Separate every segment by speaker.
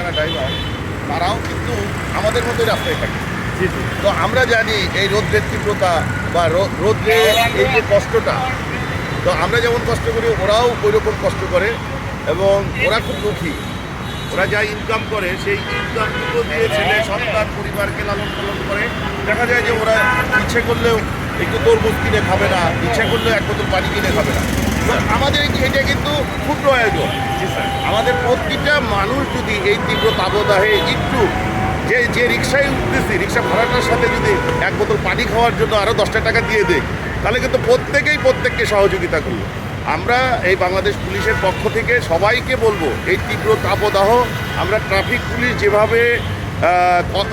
Speaker 1: যারা ড্রাইভার তারাও কিন্তু আমাদের মতোই রাস্তায় থাকে। তো আমরা জানি এই রোদ্রের তীব্রতা বা রো- রোদ্রে এই যে কষ্টটা তো আমরা যেমন কষ্ট করি ওরাও ওই রকম কষ্ট করে এবং ওরা খুব দুঃখী। ওরা যা ইনকাম করে সেই ইনকামটুকু দিয়ে ছেলে সন্তান পরিবারকে লালন পালন করে। দেখা যায় যে ওরা ইচ্ছে করলেও একটু তরমুজ কিনে খাবে না ইচ্ছে করলেও এক বোতল পানি কিনে খাবে না। আমাদের এটা কিন্তু খুব প্রয়োজন
Speaker 2: স্যার
Speaker 1: আমাদের প্রতিটা মানুষ যদি এই তীব্র তাপদাহে একটু যে যে রিক্সায় উঠতেছি রিক্সা ভাড়াটার সাথে যদি এক বোতল পানি খাওয়ার জন্য আরও দশটা টাকা দিয়ে দেয় তাহলে কিন্তু প্রত্যেকেই প্রত্যেককে সহযোগিতা করবে আমরা এই বাংলাদেশ পুলিশের পক্ষ থেকে সবাইকে বলব এই তীব্র তাপদাহ আমরা ট্রাফিক পুলিশ যেভাবে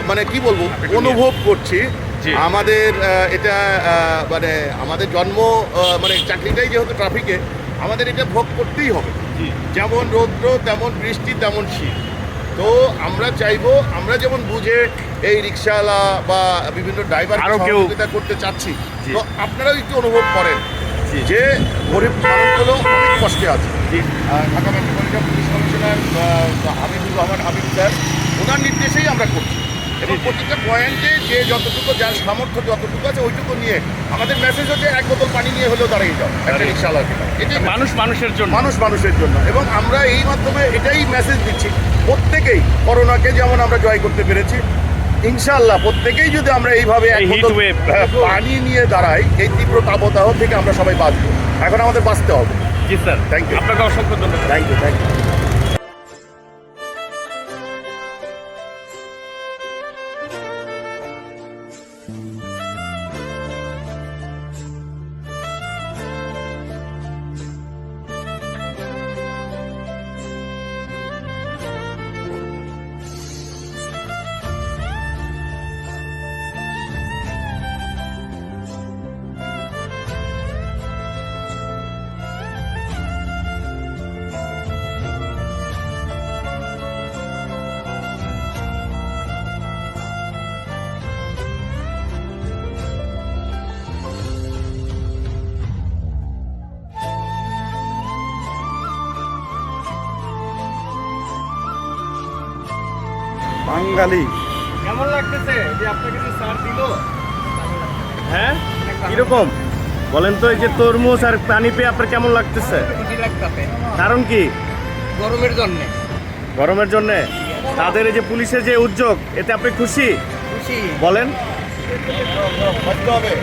Speaker 1: মানে কি বলব অনুভব করছি। আমাদের এটা মানে আমাদের জন্ম মানে চাকরিটাই যেহেতু ট্রাফিকে আমাদের এটা ভোগ করতেই হবে। যেমন রৌদ্র তেমন বৃষ্টি তেমন শীত। তো আমরা চাইব আমরা যেমন বুঝে এই রিক্সাওয়ালা বা বিভিন্ন ড্রাইভার সহযোগিতা করতে চাচ্ছি তো আপনারাও একটু অনুভব করেন যে গরিব মানুষগুলো অনেক কষ্টে আছে। Dhaka metropolitan police commissioner Habibur Rahman Habib sir ওনার নির্দেশেই আমরা করছি। এবং। প্রত্যেকটা পয়েন্টে যে যতটুকু যার সামর্থ্য যতটুকু আছে ওইটুকু নিয়ে আমাদের মেসেজ হচ্ছে এক বোতল পানি নিয়ে হলেও দাঁড়িয়ে যাও একটা। রিক্সাওয়ালাকে এটাই
Speaker 2: মানুষ মানুষের জন্য।
Speaker 1: মানুষ মানুষের জন্য। এবং আমরা এই মাধ্যমে এটাই মেসেজ দিচ্ছি প্রত্যেকেই করোনাকে যেমন আমরা জয় করতে পেরেছি ইনশাল্লাহ প্রত্যেকেই যদি আমরা এইভাবে এক
Speaker 2: এই
Speaker 1: বোতল, পানি নিয়ে দাঁড়াই এই তীব্র তাপদাহ থেকে আমরা সবাই বাঁচবো। এখন আমাদের বাঁচতে হবে।
Speaker 2: জি স্যার।
Speaker 1: Thank you.
Speaker 2: আপনাকে অসংখ্য ধন্যবাদ।
Speaker 1: Thank you thank you
Speaker 3: Bengali.
Speaker 2: কেমন লাগতেছে? যে আপনাকে যে সার দিল হ্যাঁ?
Speaker 3: কীরকম? বলেন তো এই যে তরমুজ আর পানি পেয়ে আপনার কেমন লাগতেছে? কারণ কি?
Speaker 4: গরমের জন্য।
Speaker 3: গরমের জন্য? তাদের এই যে পুলিশের যে উদ্যোগ এতে আপনি খুশি?
Speaker 4: খুশি।
Speaker 3: বলেন।
Speaker 1: হবে।